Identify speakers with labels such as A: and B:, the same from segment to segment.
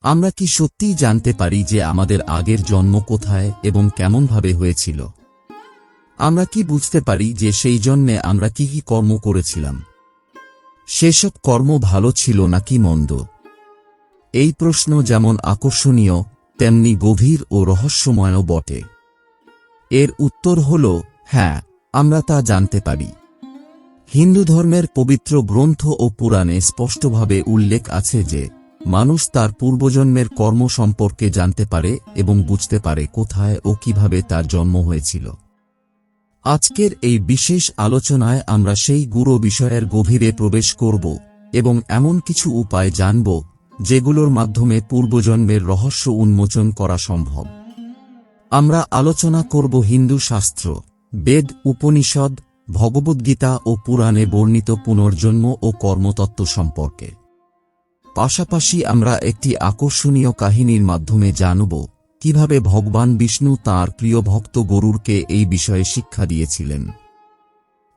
A: আমরা কি সত্যিই জানতে পারি যে আমাদের আগের জন্ম কোথায় এবং কেমনভাবে হয়েছিল? আমরা কি বুঝতে পারি যে সেই জন্মে আমরা কি কি কর্ম করেছিলাম? সেসব কর্ম ভালো ছিল নাকি মন্দ? এই প্রশ্ন যেমন আকর্ষণীয়, তেমনি গভীর ও রহস্যময়ও বটে। এর উত্তর হল হ্যাঁ আমরা তা জানতে পারি। হিন্দু ধর্মের পবিত্র গ্রন্থ ও পুরাণে স্পষ্টভাবে উল্লেখ আছে যে মানুষ তার পূর্বজন্মের কর্ম সম্পর্কে জানতে পারে এবং বুঝতে পারে কোথায় ও কীভাবে তার জন্ম হয়েছিল। আজকের এই বিশেষ আলোচনায় আমরা সেই গুরু বিষয়ের গভীরে প্রবেশ করব এবং এমন কিছু উপায় জানব যেগুলোর মাধ্যমে পূর্বজন্মের রহস্য উন্মোচন করা সম্ভব। আমরা আলোচনা করব হিন্দু শাস্ত্র, বেদ, উপনিষদ, ভগবদ্গীতা ও পুরাণে বর্ণিত পুনর্জন্ম ও কর্মতত্ত্ব সম্পর্কে। পাশাপাশি আমরা একটি আকর্ষণীয় কাহিনীর মাধ্যমে জানব কীভাবে ভগবান বিষ্ণু তার প্রিয় ভক্ত গরুরকে এই বিষয়ে শিক্ষা দিয়েছিলেন।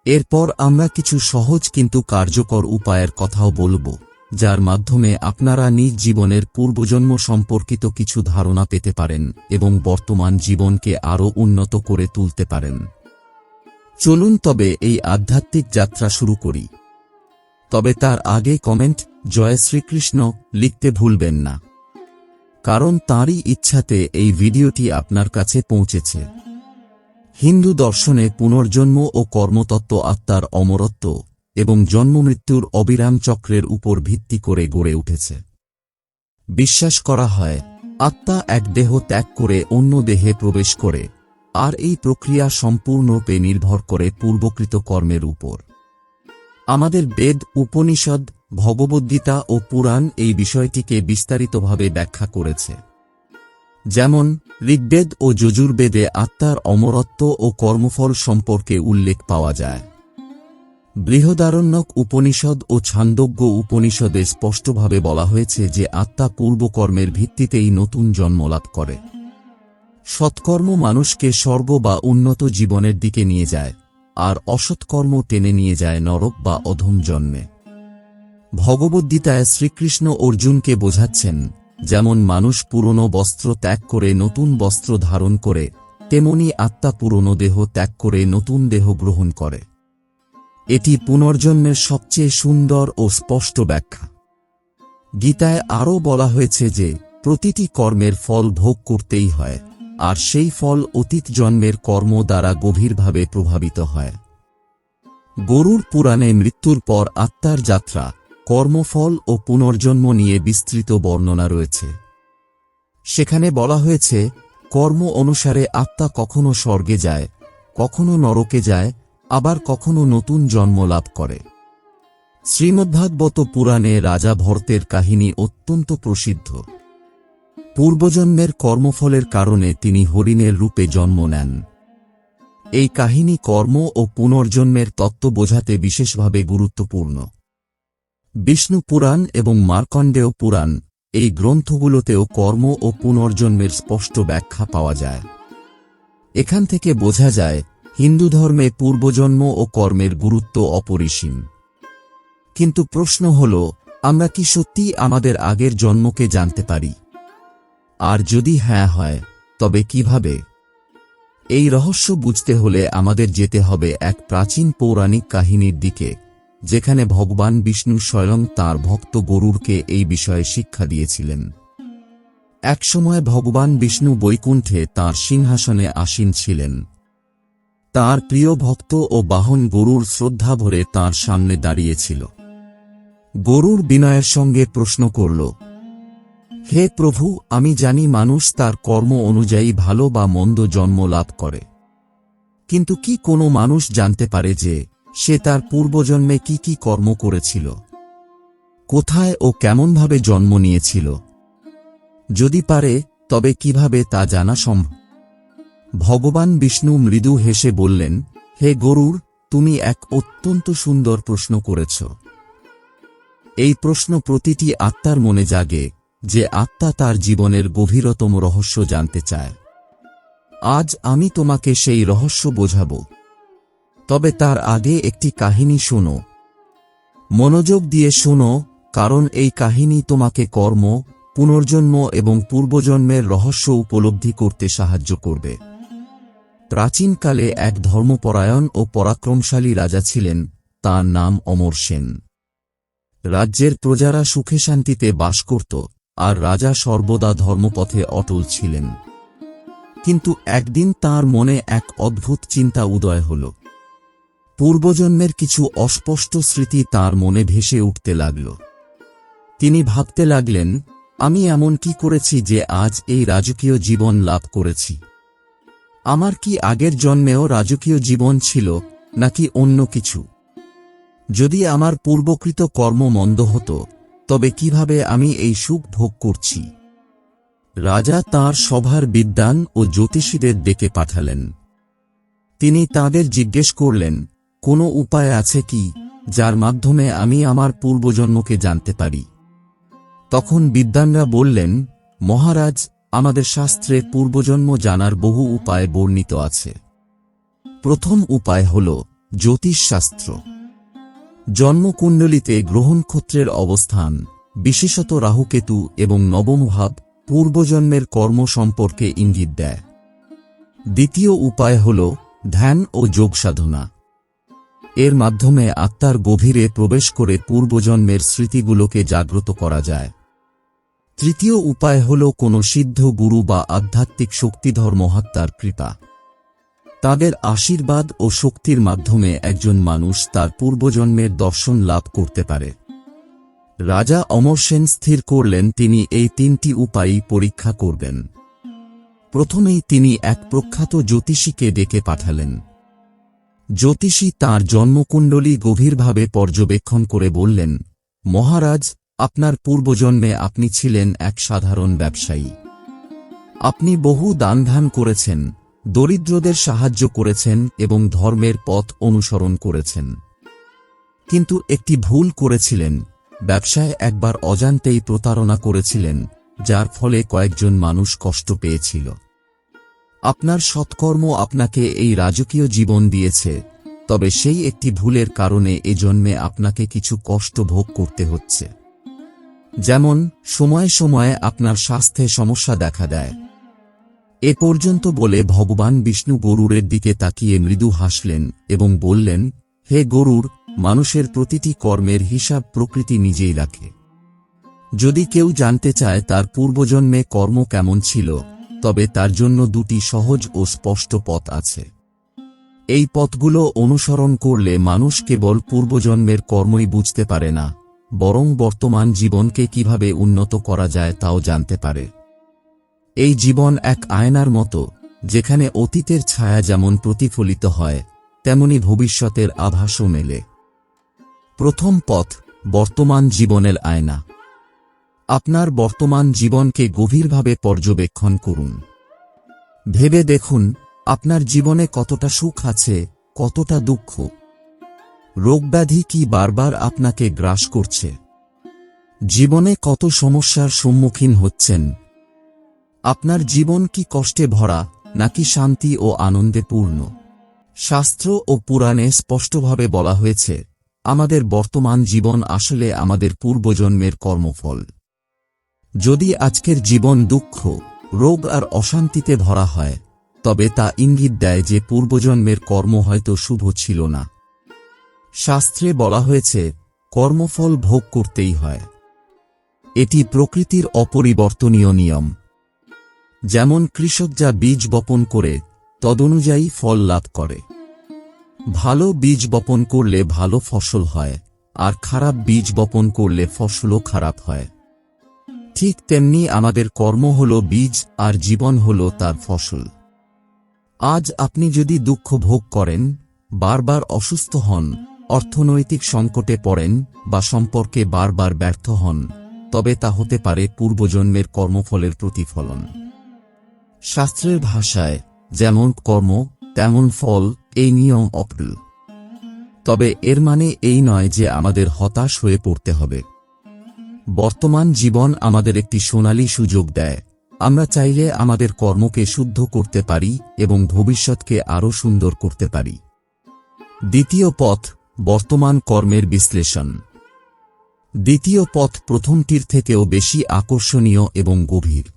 A: এরপর আমরা কিছু সহজ কিন্তু কার্যকর উপায়ের কথাও বলব, যার মাধ্যমে আপনারা নিজ জীবনের পূর্বজন্ম সম্পর্কিত কিছু ধারণা পেতে পারেন এবং বর্তমান জীবনকে আরও উন্নত করে তুলতে পারেন। চলুন তবে এই আধ্যাত্মিক যাত্রা শুরু করি। তবে তার আগে কমেন্ট জয় শ্রীকৃষ্ণ লিখতে ভুলবেন না। কারণ তাঁরই ইচ্ছাতে এই ভিডিওটি আপনার কাছে পৌঁছেছে। হিন্দু দর্শনে পুনর্জন্ম ও কর্মতত্ত্ব আত্মার অমরত্ব এবং জন্মমৃত্যুর অবিরাম চক্রের উপর ভিত্তি করে গড়ে উঠেছে। বিশ্বাস করা হয়, আত্মা এক দেহ ত্যাগ করে অন্য দেহে প্রবেশ করে, আর এই প্রক্রিয়া সম্পূর্ণরূপে নির্ভর করে পূর্বকৃত কর্মের উপর। আমাদের বেদ, উপনিষদ ভগবদ্গীতা ও পুরাণ এই বিষয়টিকে বিস্তারিতভাবে ব্যাখ্যা করেছে। যেমন, ঋগ্বেদ ও যজুর্বেদে আত্মার অমরত্ব ও কর্মফল সম্পর্কে উল্লেখ পাওয়া যায়। বৃহদারণ্যক উপনিষদ ও ছান্দজ্ঞ উপনিষদে স্পষ্টভাবে বলা হয়েছে যে আত্মা পূর্বকর্মের ভিত্তিতেই নতুন জন্ম লাভ করে। সৎকর্ম মানুষকে স্বর্গ বা উন্নত জীবনের দিকে নিয়ে যায়, আর অসৎকর্ম টেনে নিয়ে যায় নরক বা অধম জন্মে। ভগবদ্গীতায় শ্রীকৃষ্ণ অর্জুনকে বোঝাচ্ছেন, যেমন মানুষ পুরনো বস্ত্র ত্যাগ করে নতুন বস্ত্র ধারণ করে, তেমনি আত্মা পুরনো দেহ ত্যাগ করে নতুন দেহ গ্রহণ করে। এটি পুনর্জন্মের সবচেয়ে সুন্দর ও স্পষ্ট ব্যাখ্যা। গীতায় আরও বলা হয়েছে যে, প্রতিটি কর্মের ফল ভোগ করতেই হয়, আর সেই ফল অতীত জন্মের কর্ম দ্বারা গভীরভাবে প্রভাবিত হয়। গরুর পুরাণে মৃত্যুর পর আত্মার যাত্রা কর্মফল ও পুনর্জন্ম নিয়ে বিস্তৃত বর্ণনা রয়েছে। সেখানে বলা হয়েছে, কর্ম অনুসারে আত্মা কখনো স্বর্গে যায়, কখনো নরকে যায়, আবার কখনো নতুন জন্ম লাভ করে। শ্রীমদ্ভাগবত পুরাণে রাজা ভর্তের কাহিনী অত্যন্ত প্রসিদ্ধ। পূর্বজন্মের কর্মফলের কারণে তিনি হরিণের রূপে জন্ম নেন। এই কাহিনী কর্ম ও পুনর্জন্মের তত্ত্ব বোঝাতে বিশেষভাবে গুরুত্বপূর্ণ। বিষ্ণু পুরাণ এবং মার্কণ্ডেয় পুরাণ, এই গ্রন্থগুলোতেও কর্ম ও পুনর্জন্মের স্পষ্ট ব্যাখ্যা পাওয়া যায়। এখান থেকে বোঝা যায়, হিন্দু ধর্মে পূর্বজন্ম ও কর্মের গুরুত্ব অপরিসীম। কিন্তু প্রশ্ন হল, আমরা কি সত্যি আমাদের আগের জন্মকে জানতে পারি? আর যদি হ্যাঁ হয়, তবে কীভাবে? এই রহস্য বুঝতে হলে আমাদের যেতে হবে এক প্রাচীন পৌরাণিক কাহিনীর দিকে। যেখানে ভগবান বিষ্ণু স্বয়ং তার ভক্ত গরুরকে এই বিষয়ে শিক্ষা দিয়েছিলেন। একসময় ভগবান বিষ্ণু বৈকুণ্ঠে তার সিংহাসনে আসীন ছিলেন। তার প্রিয় ভক্ত ও বাহন গরুর শ্রদ্ধা ভরে তাঁর সামনে দাঁড়িয়েছিল। গরুর বিনয়ের সঙ্গে প্রশ্ন করল, হে প্রভু, আমি জানি মানুষ তার কর্ম অনুযায়ী ভালো বা মন্দ জন্ম লাভ করে। কিন্তু কি কোনো মানুষ জানতে পারে যে সে তার পূর্বজন্মে কি কি কর্ম করেছিল? কোথায় ও কেমনভাবে জন্ম নিয়েছিল? যদি পারে, তবে কীভাবে তা জানা সম্ভব? ভগবান বিষ্ণু মৃদু হেসে বললেন, হে গরুর তুমি এক অত্যন্ত সুন্দর প্রশ্ন করেছ। এই প্রশ্ন প্রতিটি আত্মার মনে জাগে, যে আত্মা তার জীবনের গভীরতম রহস্য জানতে চায়। আজ আমি তোমাকে সেই রহস্য বোঝাব। তবে তার আগে একটি কাহিনী শোনো। মনোযোগ দিয়ে শোনো, কারণ এই কাহিনী তোমাকে কর্ম, পুনর্জন্ম এবং পূর্বজন্মের রহস্য উপলব্ধি করতে সাহায্য করবে। প্রাচীনকালে এক ধর্মপরায়ণ ও পরাক্রমশালী রাজা ছিলেন, তার নাম অমর সেন। রাজ্যের প্রজারা সুখে শান্তিতে বাস করত, আর রাজা সর্বদা ধর্মপথে অটল ছিলেন। কিন্তু একদিন তার মনে এক অদ্ভুত চিন্তা উদয় হল। পূর্বজন্মের কিছু অস্পষ্ট স্মৃতি তার মনে ভেসে উঠতে লাগল। তিনি ভাবতে লাগলেন, আমি এমন কি করেছি যে আজ এই রাজকীয় জীবন লাভ করেছি? আমার কি আগের জন্মেও রাজকীয় জীবন ছিল, নাকি অন্য কিছু? যদি আমার পূর্বকৃত কর্ম মন্দ হতো, তবে কীভাবে আমি এই সুখ ভোগ করছি? রাজা তার সভার বিদ্বান ও জ্যোতিষীদের ডেকে পাঠালেন। তিনি তাদের জিজ্ঞেস করলেন কোনো উপায় আছে কি, যার মাধ্যমে আমি আমার পূর্বজন্মকে জানতে পারি? তখন বিদ্বানরা বললেন, মহারাজ, আমাদের শাস্ত্রে পূর্বজন্ম জানার বহু উপায় বর্ণিত আছে। প্রথম উপায় হল জ্যোতিষশাস্ত্র। জন্মকুণ্ডলিতে গ্রহণক্ষত্রের অবস্থান, বিশেষত রাহুকেতু এবং নবমভাব, পূর্বজন্মের কর্ম সম্পর্কে ইঙ্গিত দেয়। দ্বিতীয় উপায় হল ধ্যান ও যোগ সাধনা এর মাধ্যমে আত্মার গভীরে প্রবেশ করে পূর্বজন্মের স্মৃতিগুলোকে জাগ্রত করা যায়। তৃতীয় উপায় হল কোনো সিদ্ধ গুরু বা আধ্যাত্মিক শক্তিধর মহাত্মার কৃপা। তাদের আশীর্বাদ ও শক্তির মাধ্যমে একজন মানুষ তার পূর্বজন্মের দর্শন লাভ করতে পারে। রাজা অমর সেন স্থির করলেন, তিনি এই তিনটি উপায়ই পরীক্ষা করবেন। প্রথমেই তিনি এক প্রখ্যাত জ্যোতিষীকে ডেকে পাঠালেন। জ্যোতিষী তাঁর জন্মকুণ্ডলী গভীরভাবে পর্যবেক্ষণ করে বললেন, মহারাজ, আপনার পূর্বজন্মে আপনি ছিলেন এক সাধারণ ব্যবসায়ী। আপনি বহু দানধান করেছেন, দরিদ্রদের সাহায্য করেছেন এবং ধর্মের পথ অনুসরণ করেছেন। কিন্তু একটি ভুল করেছিলেন, ব্যবসায় একবার অজান্তেই প্রতারণা করেছিলেন, যার ফলে কয়েকজন মানুষ কষ্ট পেয়েছিল। আপনার সৎকর্ম আপনাকে এই রাজকীয় জীবন দিয়েছে, তবে সেই একটি ভুলের কারণে এ জন্মে আপনাকে কিছু কষ্ট ভোগ করতে হচ্ছে। যেমন, সময়ে সময়ে আপনার স্বাস্থ্যে সমস্যা দেখা দেয়। এ পর্যন্ত বলে ভগবান বিষ্ণু গরুরের দিকে তাকিয়ে মৃদু হাসলেন এবং বললেন, হে গরুর, মানুষের প্রতিটি কর্মের হিসাব প্রকৃতি নিজেই রাখে। যদি কেউ জানতে চায় তার পূর্বজন্মে কর্ম কেমন ছিল তবে তার জন্য দুটি সহজ ও স্পষ্ট পথ আছে। এই পথগুলো অনুসরণ করলে মানুষ কেবল পূর্বজন্মের কর্মই বুঝতে পারে না, বরং বর্তমান জীবনকে কীভাবে উন্নত করা যায় তাও জানতে পারে। এই জীবন এক আয়নার মতো, যেখানে অতীতের ছায়া যেমন প্রতিফলিত হয়, তেমনি ভবিষ্যতের আভাসও মেলে। প্রথম পথ, বর্তমান জীবনের আয়না। আপনার বর্তমান জীবনকে গভীরভাবে পর্যবেক্ষণ করুন। ভেবে দেখুন, আপনার জীবনে কতটা সুখ আছে, কতটা দুঃখ। রোগব্যাধি কি বারবার আপনাকে গ্রাস করছে? জীবনে কত সমস্যার সম্মুখীন হচ্ছেন? আপনার জীবন কি কষ্টে ভরা, নাকি শান্তি ও আনন্দে পূর্ণ? শাস্ত্র ও পুরাণে স্পষ্টভাবে বলা হয়েছে, আমাদের বর্তমান জীবন আসলে আমাদের পূর্বজন্মের কর্মফল। যদি আজকের জীবন দুঃখ, রোগ আর অশান্তিতে ভরা হয়, তবে তা ইঙ্গিত দেয় যে পূর্বজন্মের কর্ম হয়তো শুভ ছিল না। শাস্ত্রে বলা হয়েছে, কর্মফল ভোগ করতেই হয়। এটি প্রকৃতির অপরিবর্তনীয় নিয়ম। যেমন কৃষক যা বীজ বপন করে, তদনুযায়ী ফল লাভ করে। ভালো বীজ বপন করলে ভালো ফসল হয়, আর খারাপ বীজ বপন করলে ফসলও খারাপ হয়। ঠিক তেমনি আমাদের কর্ম হল বীজ, আর জীবন হল তার ফসল। আজ আপনি যদি দুঃখ ভোগ করেন, বারবার অসুস্থ হন, অর্থনৈতিক সংকটে পড়েন, বা সম্পর্কে বারবার ব্যর্থ হন, তবে তা হতে পারে পূর্বজন্মের কর্মফলের প্রতিফলন। শাস্ত্রের ভাষায়, যেমন কর্ম, তেমন ফল, এই নিয়ম অপ্রিল তবে এর মানে এই নয় যে আমাদের হতাশ হয়ে পড়তে হবে। বর্তমান জীবন আমাদের একটি সোনালী সুযোগ দেয়। আমরা চাইলে আমাদের কর্মকে শুদ্ধ করতে পারি এবং ভবিষ্যৎকে আরও সুন্দর করতে পারি। দ্বিতীয় পথ, বর্তমান কর্মের বিশ্লেষণ। দ্বিতীয় পথ প্রথমটির থেকেও বেশি আকর্ষণীয় এবং গভীর।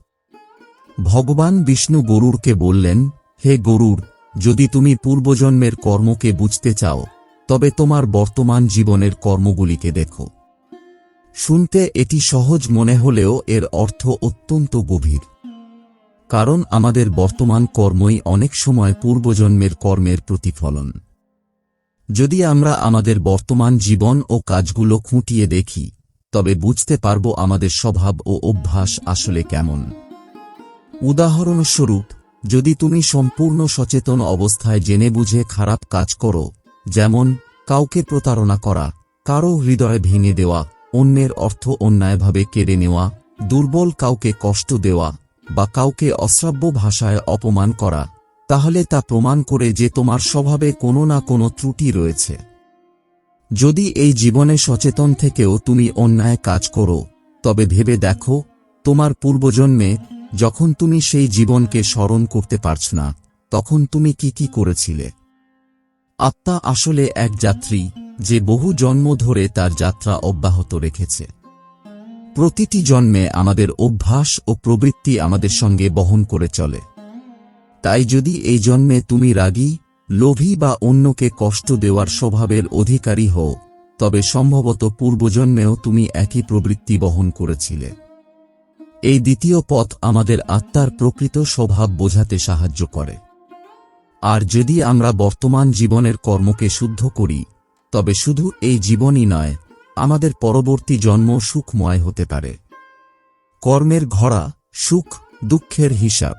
A: ভগবান বিষ্ণু গরুরকে বললেন, হে গরুর, যদি তুমি পূর্বজন্মের কর্মকে বুঝতে চাও, তবে তোমার বর্তমান জীবনের কর্মগুলিকে দেখো। শুনতে এটি সহজ মনে হলেও এর অর্থ অত্যন্ত গভীর। কারণ আমাদের বর্তমান কর্মই অনেক সময় পূর্বজন্মের কর্মের প্রতিফলন। যদি আমরা আমাদের বর্তমান জীবন ও কাজগুলো খুঁটিয়ে দেখি, তবে বুঝতে পারব আমাদের স্বভাব ও অভ্যাস আসলে কেমন। উদাহরণস্বরূপ, যদি তুমি সম্পূর্ণ সচেতন অবস্থায় জেনে বুঝে খারাপ কাজ করো, যেমন, কাউকে প্রতারণা করা, কারও হৃদয় ভেঙে দেওয়া অন্যের অর্থ অন্যায়ভাবে কেড়ে নেওয়া, দুর্বল কাউকে কষ্ট দেওয়া, বা কাউকে অশ্রাব্য ভাষায় অপমান করা, তাহলে তা প্রমাণ করে যে তোমার স্বভাবে কোনো না কোনো ত্রুটি রয়েছে। যদি এই জীবনে সচেতন থেকেও তুমি অন্যায় কাজ করো, তবে ভেবে দেখো, তোমার পূর্বজন্মে যখন তুমি সেই জীবনকে স্মরণ করতে পারছ না, তখন তুমি কি কি করেছিলে? আত্মা আসলে এক যাত্রী যে বহু জন্ম ধরে তার যাত্রা অব্যাহত রেখেছে। প্রতিটি জন্মে আমাদের অভ্যাস ও প্রবৃত্তি আমাদের সঙ্গে বহন করে চলে। তাই যদি এই জন্মে তুমি রাগী, লোভী বা অন্যকে কষ্ট দেওয়ার স্বভাবের অধিকারী হও, তবে সম্ভবত পূর্বজন্মেও তুমি একই প্রবৃত্তি বহন করেছিলে। এই দ্বিতীয় পথ আমাদের আত্মার প্রকৃত স্বভাব বোঝাতে সাহায্য করে। আর যদি আমরা বর্তমান জীবনের কর্মকে শুদ্ধ করি তবে শুধু এই জীবনই নয়, আমাদের পরবর্তী জন্ম সুখময় হতে পারে। কর্মের ঘোড়া, সুখ, দুঃখের হিসাব।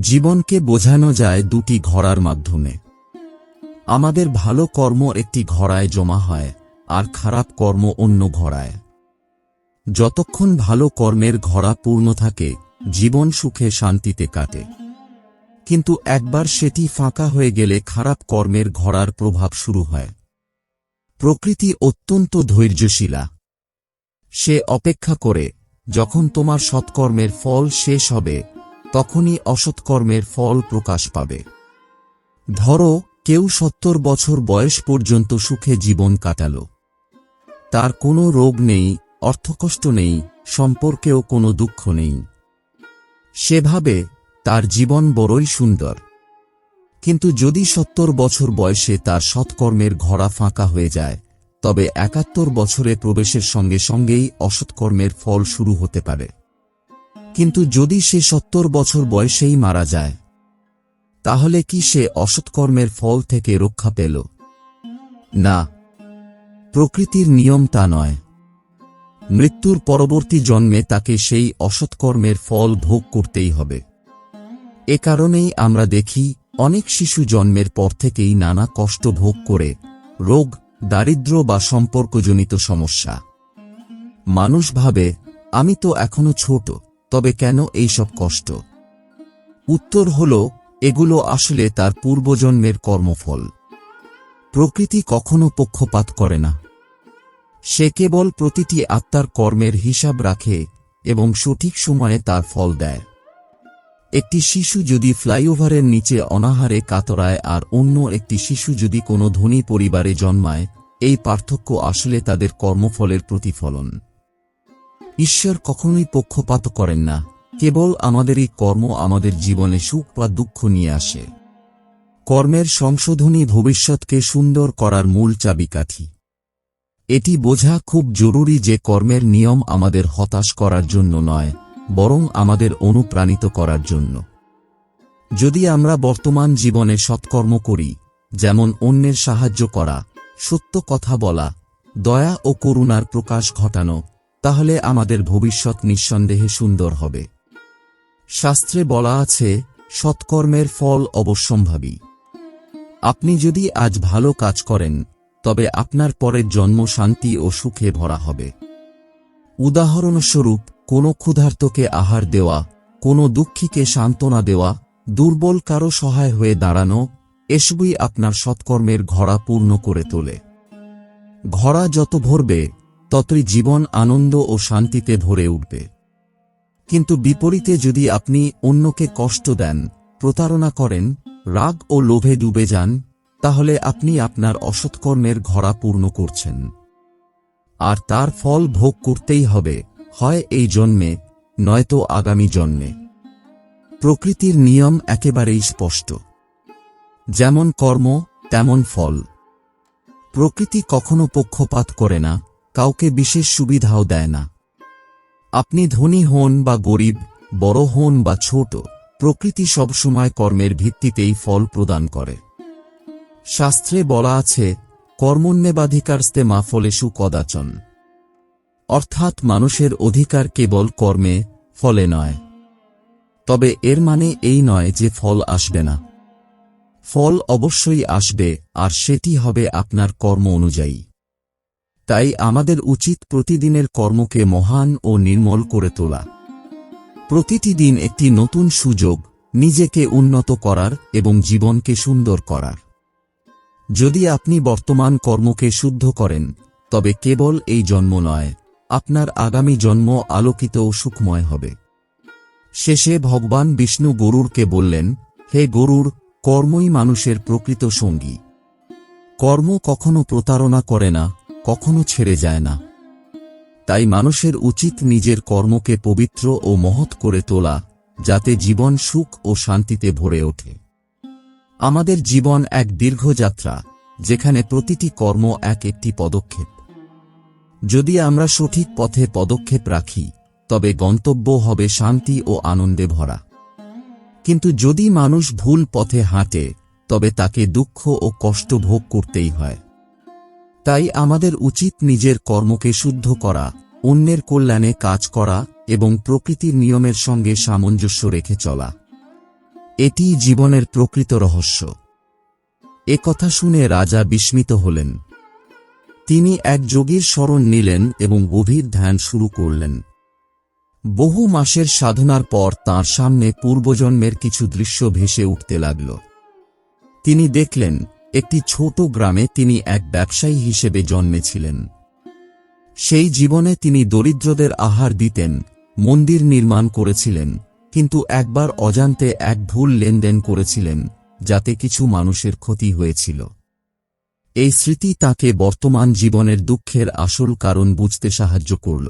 A: জীবনকে বোঝানো যায় দুটি ঘোড়ার মাধ্যমে। আমাদের ভালো কর্ম একটি ঘোড়ায় জমা হয়, আর খারাপ কর্ম অন্য ঘোড়ায়। যতক্ষণ ভালো কর্মের ঘোড়া পূর্ণ থাকে, জীবন সুখে শান্তিতে কাটে। কিন্তু একবার সেটি ফাঁকা হয়ে গেলে খারাপ কর্মের ঘোড়ার প্রভাব শুরু হয়। প্রকৃতি অত্যন্ত ধৈর্যশীলা। সে অপেক্ষা করে, যখন তোমার সৎকর্মের ফল শেষ হবে, তখনই অসৎকর্মের ফল প্রকাশ পাবে। ধরো, কেউ সত্তর বছর বয়স পর্যন্ত সুখে জীবন কাটাল। তার কোনো রোগ নেই, অর্থকষ্ট নেই, সম্পর্কেও কোনো দুঃখ নেই। সেভাবে তার জীবন বড়ই সুন্দর। কিন্তু যদি সত্তর বছর বয়সে তার সৎকর্মের ঘোড়া ফাঁকা হয়ে যায়, তবে একাত্তর বছরে প্রবেশের সঙ্গে সঙ্গেই অসৎকর্মের ফল শুরু হতে পারে। কিন্তু যদি সে সত্তর বছর বয়সেই মারা যায়, তাহলে কি সে অসৎকর্মের ফল থেকে রক্ষা পেল? না। প্রকৃতির নিয়ম তা নয়। মৃত্যুর পরবর্তী জন্মে তাকে সেই অসৎকর্মের ফল ভোগ করতেই হবে। এ কারণেই আমরা দেখি অনেক শিশু জন্মের পর থেকেই নানা কষ্ট ভোগ করে রোগ, দারিদ্র বা সম্পর্কজনিত সমস্যা। মানুষ ভাবে, আমি তো এখনও ছোট, তবে কেন এইসব কষ্ট? উত্তর হল, এগুলো আসলে তার পূর্বজন্মের কর্মফল। প্রকৃতি কখনো পক্ষপাত করে না। সে কেবল প্রতিটি আত্মার কর্মের হিসাব রাখে এবং সঠিক সময়ে তার ফল দেয়। একটি শিশু যদি ফ্লাইওভারের নিচে অনাহারে কাতরায় আর অন্য একটি শিশু যদি কোনো ধনী পরিবারে জন্মায়, এই পার্থক্য আসলে তাদের কর্মফলের প্রতিফলন। ঈশ্বর কখনোই পক্ষপাত করেন না, কেবল আমাদেরই কর্ম আমাদের জীবনে সুখ বা দুঃখ নিয়ে আসে। কর্মের সংশোধনী ভবিষ্যৎকে সুন্দর করার মূল চাবিকাঠি। এটি বোঝা খুব জরুরি যে কর্মের নিয়ম আমাদের হতাশ করার জন্য নয় বরং আমাদের অনুপ্রাণিত করার জন্য। যদি আমরা বর্তমান জীবনে সৎকর্ম করি, যেমন অন্যের সাহায্য করা, সত্য কথা বলা, দয়া ও করুণার প্রকাশ ঘটানো, তাহলে আমাদের ভবিষ্যৎ নিঃসন্দেহে সুন্দর হবে। শাস্ত্রে বলা আছে, সৎকর্মের ফল অবশ্যম্ভাবী। আপনি যদি আজ ভালো কাজ করেন, তবে আপনার পরের জন্ম শান্তি ও সুখে ভরা হবে। উদাহরণস্বরূপ কোনো ক্ষুধার্তকে আহার দেওয়া, কোনো দুঃখীকে সান্ত্বনা দেওয়া, দুর্বল কারও সহায় হয়ে দাঁড়ানো, এসবই আপনার সৎকর্মের ঘড়া পূর্ণ করে তোলে। ঘড়া যত ভরবে, ততই জীবন আনন্দ ও শান্তিতে ভরে উঠবে। কিন্তু বিপরীতে যদি আপনি অন্যকে কষ্ট দেন, প্রতারণা করেন, রাগ ও লোভে ডুবে যান, তাহলে আপনি আপনার অসৎকর্মের ঘড়া পূর্ণ করছেন। আর তার ফল ভোগ করতেই হবে। হয় এই জন্মে, নয়তো আগামী জন্মে। প্রকৃতির নিয়ম একেবারেই স্পষ্ট। যেমন কর্ম, তেমন ফল। প্রকৃতি কখনো পক্ষপাত করে না, কাউকে বিশেষ সুবিধাও দেয় না। আপনি ধনী হন বা গরিব, বড় হন বা ছোট, প্রকৃতি সবসময় কর্মের ভিত্তিতেই ফল প্রদান করে। শাস্ত্রে বলা আছে কর্মণ্যেবাধিকারস্তে মা ফলেষু কদাচন। অর্থাৎ মানুষের অধিকার কেবল কর্মে, ফলে নয়। তবে এর মানে এই নয় যে ফল আসবে না। ফল অবশ্যই আসবে, আর সেটি হবে আপনার কর্ম অনুযায়ী। তাই আমাদের উচিত প্রতিদিনের কর্মকে মহান ও নির্মল করে তোলা। প্রতিটি দিন একটি নতুন সুযোগ, নিজেকে উন্নত করার এবং জীবনকে সুন্দর করার। যদি আপনি বর্তমান কর্মকে শুদ্ধ করেন, তবে কেবল এই জন্ম নয়। আপনার আগামী জন্ম আলোকিত ও সুখময় হবে। শেষে ভগবান বিষ্ণু গরুরকে বললেন, হে গরুর, কর্মই মানুষের প্রকৃত সঙ্গী। কর্ম কখনো প্রতারণা করে না, কখনো ছেড়ে যায় না। তাই মানুষের উচিত নিজের কর্মকে পবিত্র ও মহৎ করে তোলা, যাতে জীবন সুখ ও শান্তিতে ভরে ওঠে। আমাদের জীবন এক দীর্ঘ যাত্রা যেখানে প্রতিটি কর্ম এক একটি পদক্ষেপ। যদি আমরা সঠিক পথে পদক্ষেপ রাখি, তবে গন্তব্য হবে শান্তি ও আনন্দে ভরা। কিন্তু যদি মানুষ ভুল পথে হাঁটে, তবে তাকে দুঃখ ও কষ্ট ভোগ করতেই হয়। তাই আমাদের উচিত নিজের কর্মকে শুদ্ধ করা, অন্যের কল্যাণে কাজ করা এবং প্রকৃতির নিয়মের সঙ্গে সামঞ্জস্য রেখে চলা। এটি জীবনের প্রকৃত রহস্য। এ কথা শুনে রাজা বিস্মিত হলেন। তিনি এক যোগীর স্মরণ নিলেন এবং গভীর ধ্যান শুরু করলেন। বহু মাসের সাধনার পর তার সামনে পূর্বজন্মের কিছু দৃশ্য ভেসে উঠতে লাগল। তিনি দেখলেন, একটি ছোট গ্রামে তিনি এক ব্যবসায়ী হিসেবে জন্মেছিলেন। সেই জীবনে তিনি দরিদ্রদের আহার দিতেন, মন্দির নির্মাণ করেছিলেন, কিন্তু একবার অজান্তে এক ভুল লেনদেন করেছিলেন, যাতে কিছু মানুষের ক্ষতি হয়েছিল। এই স্মৃতি তাকে বর্তমান জীবনের দুঃখের আসল কারণ বুঝতে সাহায্য করল।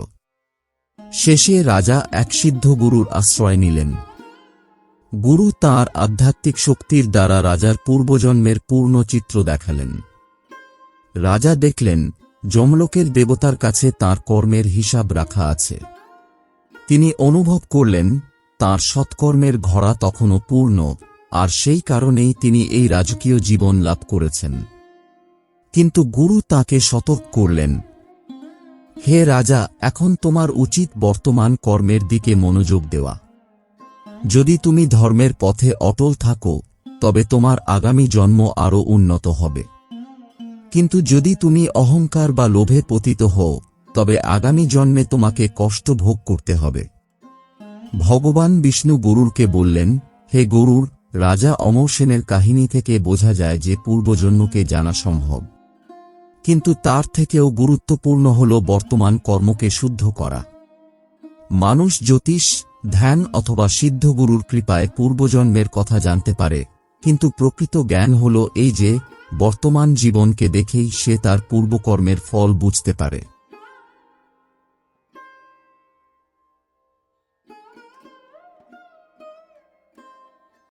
A: শেষে রাজা এক সিদ্ধ গুরুর আশ্রয় নিলেন। গুরু তার আধ্যাত্মিক শক্তির দ্বারা রাজার পূর্বজন্মের পূর্ণ চিত্র দেখালেন। রাজা দেখলেন, যমলোকের দেবতার কাছে তার কর্মের হিসাব রাখা আছে। তিনি অনুভব করলেন, তার সৎকর্মের ঘরা তখনও পূর্ণ, আর সেই কারণেই তিনি এই রাজকীয় জীবন লাভ করেছেন। কিন্তু গুরু তাকে সতর্ক করলেন। হে রাজা, এখন তোমার উচিত বর্তমান কর্মের দিকে মনোযোগ দেওয়া। যদি তুমি ধর্মের পথে অটল থাকো, তবে তোমার আগামী জন্ম আরও উন্নত হবে। কিন্তু যদি তুমি অহংকার বা লোভে পতিত হও, তবে আগামী জন্মে তোমাকে কষ্ট ভোগ করতে হবে। ভগবান বিষ্ণু গরুরকে বললেন, হে গরুর, রাজা অমর সেনের কাহিনী থেকে বোঝা যায় যে পূর্বজন্মকে জানা সম্ভব। কিন্তু তার থেকেও গুরুত্বপূর্ণ হল বর্তমান কর্মকে শুদ্ধ করা। মানুষ জ্যোতিষ, ধ্যান অথবা সিদ্ধগুরুর কৃপায় পূর্বজন্মের কথা জানতে পারে, কিন্তু প্রকৃত জ্ঞান হল এই যে, বর্তমান জীবনকে দেখেই সে তার পূর্বকর্মের ফল বুঝতে পারে।